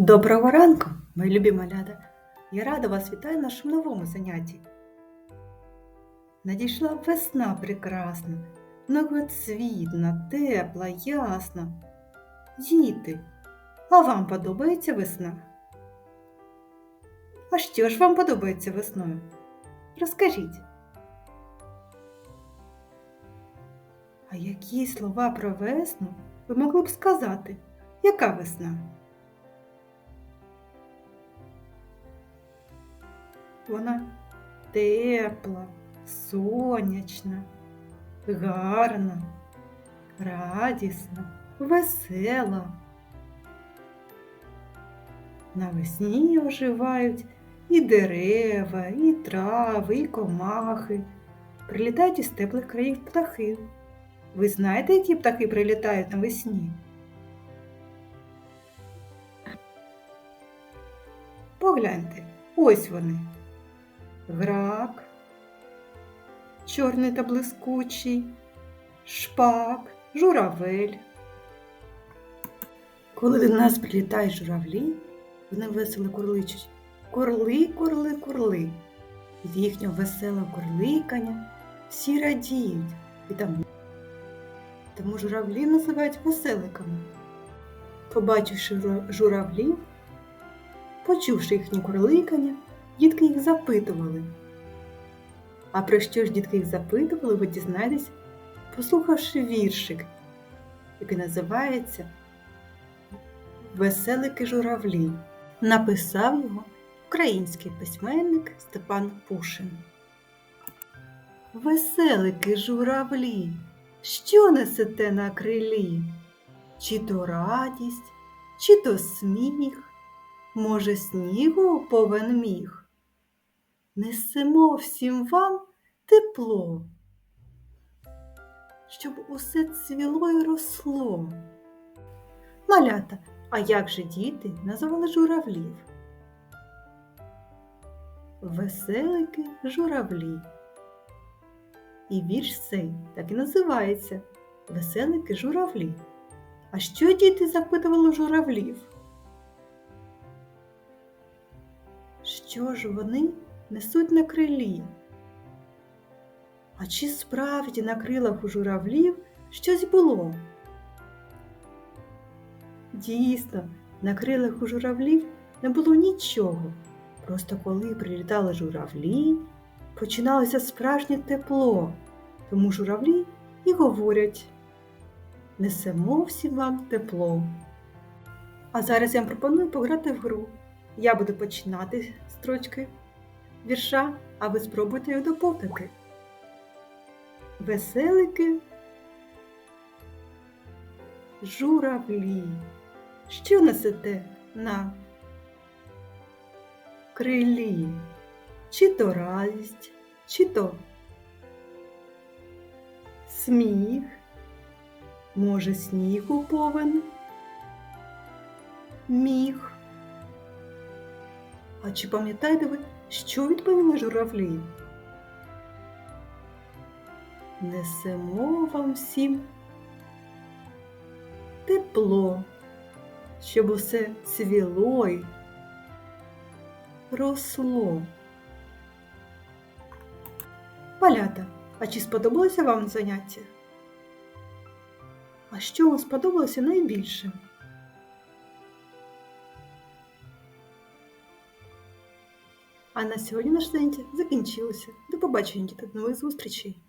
Доброго ранку, мої любі малята! Я рада вас вітаю на нашому новому занятті. Надійшла весна прекрасна, многоцвітна, тепла, ясна. Діти, а вам подобається весна? А що ж вам подобається весною? Розкажіть. А які слова про весну ви могли б сказати? Яка весна? Вона тепла, сонячна, гарна, радісна, весела. Навесні оживають і дерева, і трави, і комахи. Прилітають із теплих країв птахи. Ви знаєте, які птахи прилітають навесні? Погляньте, ось вони. Грак, чорний та блискучий, шпак, журавель. Коли до нас прилітають журавлі, вони весело курличуть. Курли, курли, курли. Від їхнього веселого курликання всі радіють і тому, тому журавлі називають веселиками. Побачивши жура- журавлів, почувши їхнє курликання, дітки їх запитували. А про що ж дітки їх запитували, ви дізнаєтесь, послухавши віршик, який називається Веселики журавлі. Написав його український письменник Степан Пушин. Веселики журавлі, що несете на крилі? Чи то радість, чи то сміх? Може, снігу повен міг? Несемо всім вам тепло, щоб усе цвіло й росло. Малята, а як же діти називали журавлів? Веселики журавлі. І вірш цей так і називається Веселики журавлі. А що діти запитували журавлів? Що ж вони несуть на крилі? А чи справді на крилах у журавлів щось було? Дійсно, на крилах у журавлів не було нічого. Просто коли прилітали журавлі, починалося справжнє тепло, тому журавлі і говорять несемо всім вам тепло. А зараз я вам пропоную пограти в гру. Я буду починати строчки вірша, а ви спробуйте його доповнити. Веселики, журавлі. Що несете на крилі? Чи то радість, чи то сміх, може, снігу повен, міг. А чи пам'ятаєте ви, що відповіли журавлі? Несемо вам всім тепло, щоб усе цвіло й росло. Малята, а чи сподобалося вам заняття? А що вам сподобалося найбільше? А на сьогодні наш заняття закінчилося. До побачення, діти, нових зустрічей!